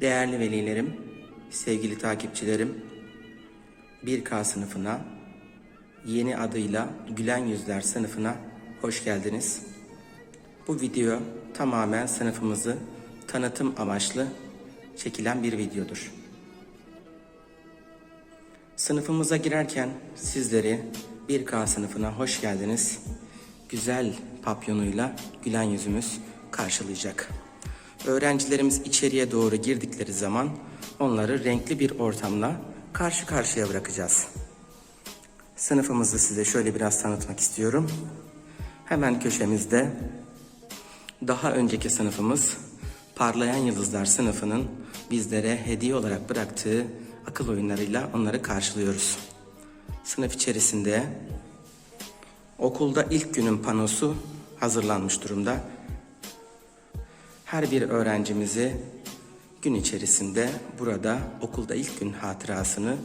Değerli velilerim, sevgili takipçilerim, 1K sınıfına, yeni adıyla Gülen Yüzler sınıfına hoş geldiniz. Bu video tamamen sınıfımızı tanıtım amaçlı çekilen bir videodur. Sınıfımıza girerken sizleri 1K sınıfına hoş geldiniz. Güzel papyonuyla gülen yüzümüz karşılayacak. Öğrencilerimiz içeriye doğru girdikleri zaman onları renkli bir ortamla karşı karşıya bırakacağız. Sınıfımızı size şöyle biraz tanıtmak istiyorum. Hemen köşemizde daha önceki sınıfımız Parlayan Yıldızlar sınıfının bizlere hediye olarak bıraktığı akıl oyunlarıyla onları karşılıyoruz. Sınıf içerisinde okulda ilk günün panosu hazırlanmış durumda. Her bir öğrencimizi gün içerisinde burada okulda ilk gün hatırasını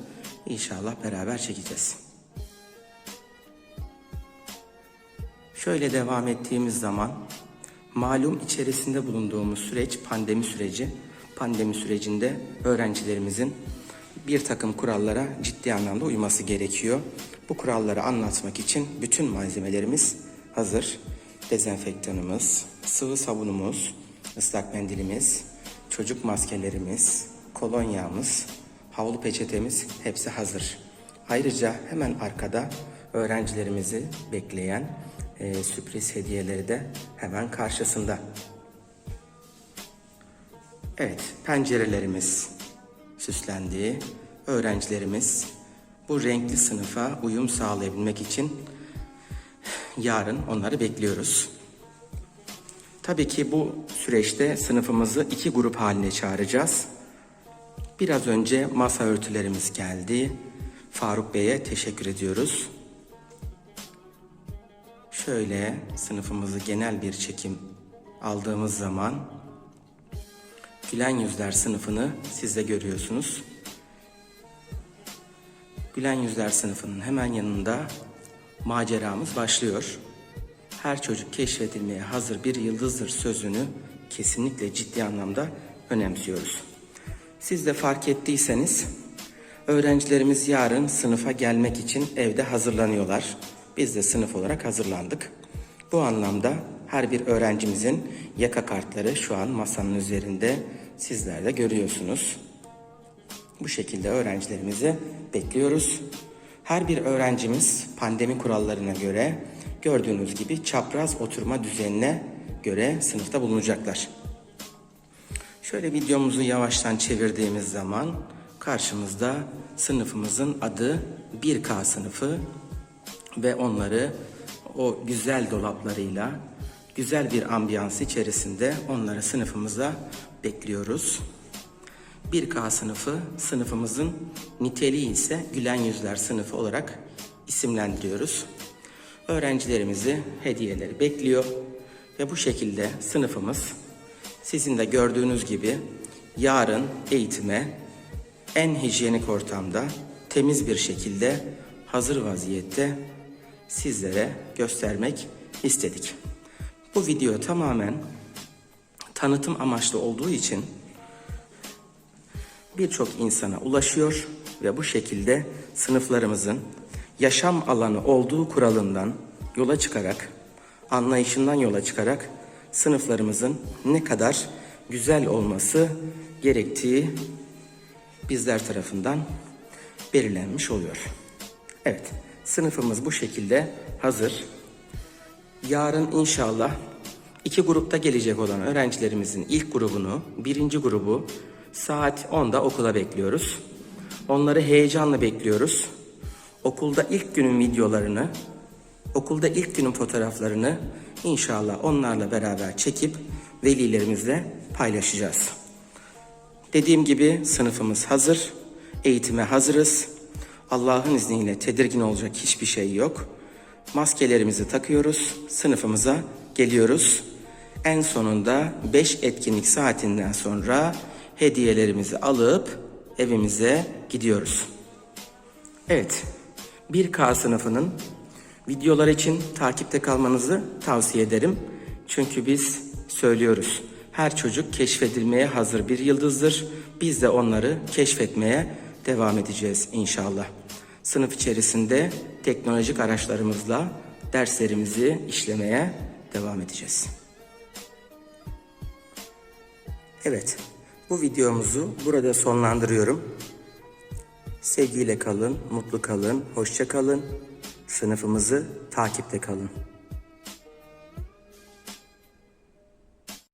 inşallah beraber çekeceğiz. Şöyle devam ettiğimiz zaman malum içerisinde bulunduğumuz süreç pandemi süreci. Pandemi sürecinde öğrencilerimizin bir takım kurallara ciddi anlamda uyması gerekiyor. Bu kuralları anlatmak için bütün malzemelerimiz hazır. Dezenfektanımız, sıvı sabunumuz, ıslak mendilimiz, çocuk maskelerimiz, kolonyamız, havlu peçetemiz hepsi hazır. Ayrıca hemen arkada öğrencilerimizi bekleyen e, sürpriz hediyeleri de hemen karşısında. Evet, pencerelerimiz süslendi. Öğrencilerimiz bu renkli sınıfa uyum sağlayabilmek için yarın onları bekliyoruz. Tabii ki bu süreçte sınıfımızı iki grup haline çağıracağız. Biraz önce masa örtülerimiz geldi. Faruk Bey'e teşekkür ediyoruz. Şöyle sınıfımızı genel bir çekim aldığımız zaman Gülen Yüzler sınıfını siz de görüyorsunuz. Gülen Yüzler sınıfının hemen yanında maceramız başlıyor. Her çocuk keşfedilmeye hazır bir yıldızdır sözünü kesinlikle ciddi anlamda önemsiyoruz. Siz de fark ettiyseniz öğrencilerimiz yarın sınıfa gelmek için evde hazırlanıyorlar. Biz de sınıf olarak hazırlandık. Bu anlamda her bir öğrencimizin yaka kartları şu an masanın üzerinde sizler de görüyorsunuz. Bu şekilde öğrencilerimizi bekliyoruz. Her bir öğrencimiz pandemi kurallarına göre gördüğünüz gibi çapraz oturma düzenine göre sınıfta bulunacaklar. Şöyle videomuzu yavaştan çevirdiğimiz zaman karşımızda sınıfımızın adı 1K sınıfı ve onları o güzel dolaplarıyla güzel bir ambiyans içerisinde onları sınıfımıza bekliyoruz. 1K sınıfı sınıfımızın niteliği ise Gülen Yüzler sınıfı olarak isimlendiriyoruz. Öğrencilerimizi hediyeleri bekliyor ve bu şekilde sınıfımız sizin de gördüğünüz gibi yarın eğitime en hijyenik ortamda temiz bir şekilde hazır vaziyette sizlere göstermek istedik. Bu video tamamen tanıtım amaçlı olduğu için birçok insana ulaşıyor ve bu şekilde sınıflarımızın yaşam alanı olduğu kuralından yola çıkarak, anlayışından yola çıkarak sınıflarımızın ne kadar güzel olması gerektiği bizler tarafından belirlenmiş oluyor. Evet, sınıfımız bu şekilde hazır. Yarın inşallah iki grupta gelecek olan öğrencilerimizin ilk grubunu, birinci grubu saat 10'da okula bekliyoruz. Onları heyecanla bekliyoruz. Okulda ilk günün videolarını, okulda ilk günün fotoğraflarını inşallah onlarla beraber çekip velilerimizle paylaşacağız. Dediğim gibi sınıfımız hazır, eğitime hazırız. Allah'ın izniyle tedirgin olacak hiçbir şey yok. Maskelerimizi takıyoruz, sınıfımıza geliyoruz. En sonunda 5 etkinlik saatinden sonra hediyelerimizi alıp evimize gidiyoruz. Evet, 1K sınıfının videolar için takipte kalmanızı tavsiye ederim. Çünkü biz söylüyoruz. Her çocuk keşfedilmeye hazır bir yıldızdır. Biz de onları keşfetmeye devam edeceğiz inşallah. Sınıf içerisinde teknolojik araçlarımızla derslerimizi işlemeye devam edeceğiz. Evet, bu videomuzu burada sonlandırıyorum. Sevgiyle kalın, mutlu kalın, hoşça kalın. Sınıfımızı takipte kalın.